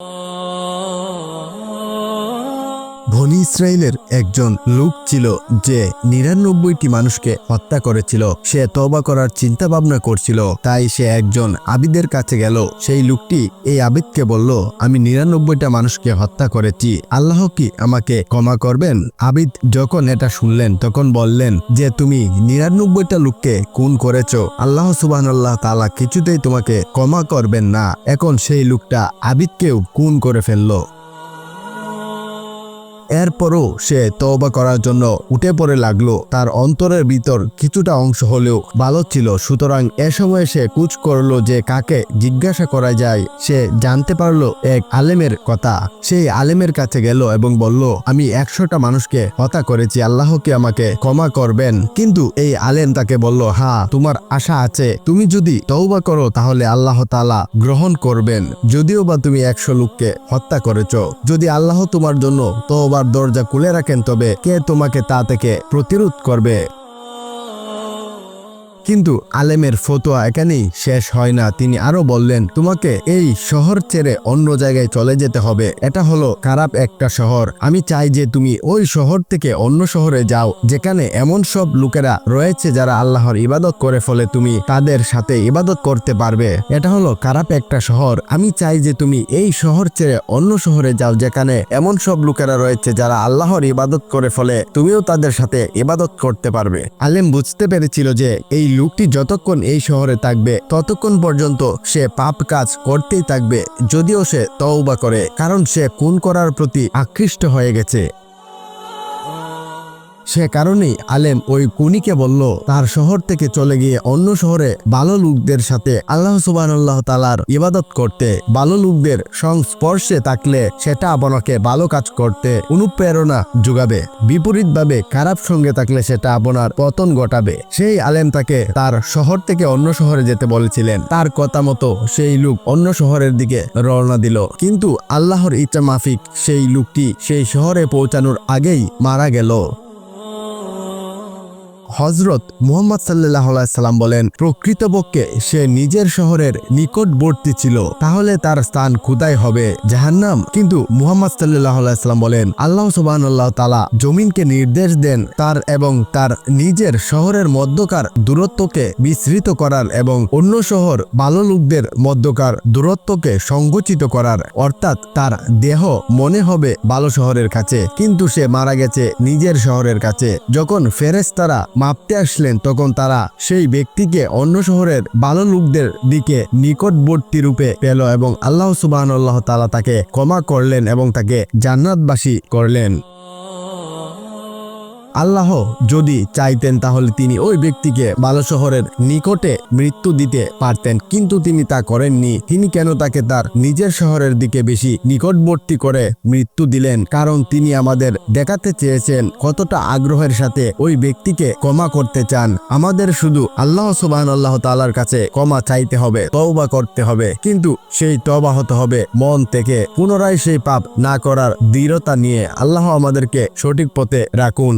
啊 বনি ইসরায়েলের একজন লোক ছিল যে নিরানব্বইটি মানুষকে হত্যা করেছিল। সে তবা করার চিন্তা ভাবনা করছিল। তাই সে একজন আবিদের কাছে গেল। সেই লোকটি এই আবিদকে বলল, আমি নিরানব্বইটা মানুষকে হত্যা করেছি। আল্লাহ কি আমাকে ক্ষমা করবেন? আবিদ যখন এটা শুনলেন, তখন বললেন যে, তুমি নিরানব্বইটা লোককে খুন করেছ। আল্লাহ সুবাহ তালা কিছুতেই তোমাকে ক্ষমা করবেন না। এখন সেই লোকটা আবিদকেও খুন করে ফেলল। এরপরও সে তওবা করার জন্য উঠে পড়ে লাগল। তার অন্তরের ভিতর কিছুটা অংশ হলেও ভালো ছিল। সুতরাং এ সময় সে কুচ করল যে কাকে জিজ্ঞাসা করা যায়, সে জানতে পারল এক আলেমের কথা। সেই আলেমের কাছে গেল এবং বলল, আমি একশোটা মানুষকে হতা করেছি আল্লাহ কি আমাকে ক্ষমা করবেন। কিন্তু এই আলেম তাকে বলল হ্যাঁ তোমার আশা আছে। তুমি যদি তওবা করো, তাহলে আল্লাহ তালা গ্রহণ করবেন। যদিও বা তুমি একশো লোককে হত্যা করেছ, যদি আল্লাহ তোমার জন্য তওবার দরজা খুলে রাখেন তবে কে তোমাকে তা থেকে প্রতিরোধ করবে? কিন্তু আলেমের ফতোয়া এখানেই শেষ হয় না। তিনি আরও বললেন, তোমাকে এই শহর ছেড়ে অন্য জায়গায় চলে যেতে হবে। এটা হলো খারাপ একটা শহর। আমি চাই যে তুমি ওই শহর থেকে অন্য শহরে যাও, যেখানে এমন সব লোকেরা রয়েছে যারা আল্লাহর ইবাদত করে ফলে তুমি তাদের সাথে ইবাদত করতে পারবে। এটা হলো খারাপ একটা শহর। আমি চাই যে তুমি এই শহর ছেড়ে অন্য শহরে যাও, যেখানে এমন সব লোকেরা রয়েছে যারা আল্লাহর ইবাদত করে ফলে তুমিও তাদের সাথে ইবাদত করতে পারবে। আলেম বুঝতে পেরেছিল যে এই লোকটি যতক্ষণ এই শহরে থাকবে, ততক্ষণ পর্যন্ত সে পাপ কাজ করতেই থাকবে। যদিও সে তওবা করে, কারণ সে খুন করার প্রতি আকৃষ্ট হয়ে গেছে। সে কারণেই আলেম ওই কুনিকে বলল, তার শহর থেকে চলে গিয়ে অন্য শহরে ভালো লোকদের সাথে আল্লাহ সুবাহ তালার ইবাদত করতে, ভালো লোকদের সংস্পর্শে থাকলে সেটা আপনাকে ভালো কাজ করতে অনুপ্রেরণা যোগাবে। বিপরীতভাবে খারাপ সঙ্গে থাকলে সেটা আপনার পতন ঘটাবে। সেই আলেম তাকে তার শহর থেকে অন্য শহরে যেতে বলেছিলেন। তার কথা মতো সেই লোক অন্য শহরের দিকে রওনা দিল। কিন্তু আল্লাহর ইচ্ছা মাফিক সেই লোকটি সেই শহরে পৌঁছানোর আগেই মারা গেল। হজরত মুহাম্মদ সাল্লাহ সাল্লাম বলেন, প্রকৃতপক্ষে সে নিজের শহরের নিকটবর্তী ছিল। তাহলে তার স্থান খুদাই হবে? জাহান্নাম? কিন্তু মুহাম্মদ সাল্লাহ সাল্লাম বলেন, আল্লাহ সুবাহ আল্লাহ তালা জমিনকে নির্দেশ দেন তার এবং তার নিজের শহরের মধ্যকার দূরত্বকে বিস্তৃত করার এবং অন্য শহর ভালো লোকদের মধ্যকার দূরত্বকে সংকুচিত করার। অর্থাৎ তার দেহ মনে হবে ভালো শহরের কাছে, কিন্তু সে মারা গেছে নিজের শহরের কাছে। যখন ফেরেশতারা মাপতে আসলেন তখন তারা সেই ব্যক্তিকে অন্য শহরের ভালো লোকদের দিকে নিকটবর্তী রূপে পেল এবং আল্লাহ সুবাহ তালা তাকে ক্ষমা করলেন এবং তাকে জান্নাতবাসী করলেন। আল্লাহ যদি চাইতেন তাহলে তিনি ওই ব্যক্তিকে ভালো শহরের নিকটে মৃত্যু দিতে পারতেন, কিন্তু তিনি তা করেননি। তিনি কেন তাকে তার নিজের শহরের দিকে বেশি নিকটবর্তী করে মৃত্যু দিলেন? কারণ তিনি আমাদের দেখাতে চেয়েছেন কতটা আগ্রহের সাথে ওই ব্যক্তিকে ক্ষমা করতে চান। আমাদের শুধু আল্লাহ সুবাহ আল্লাহ তালার কাছে ক্ষমা চাইতে হবে, তওবা করতে হবে, কিন্তু সেই তবা হতে হবে মন থেকে। পুনরায় সেই পাপ না করার দৃঢ়তা নিয়ে আল্লাহ আমাদেরকে সঠিক পথে রাখুন।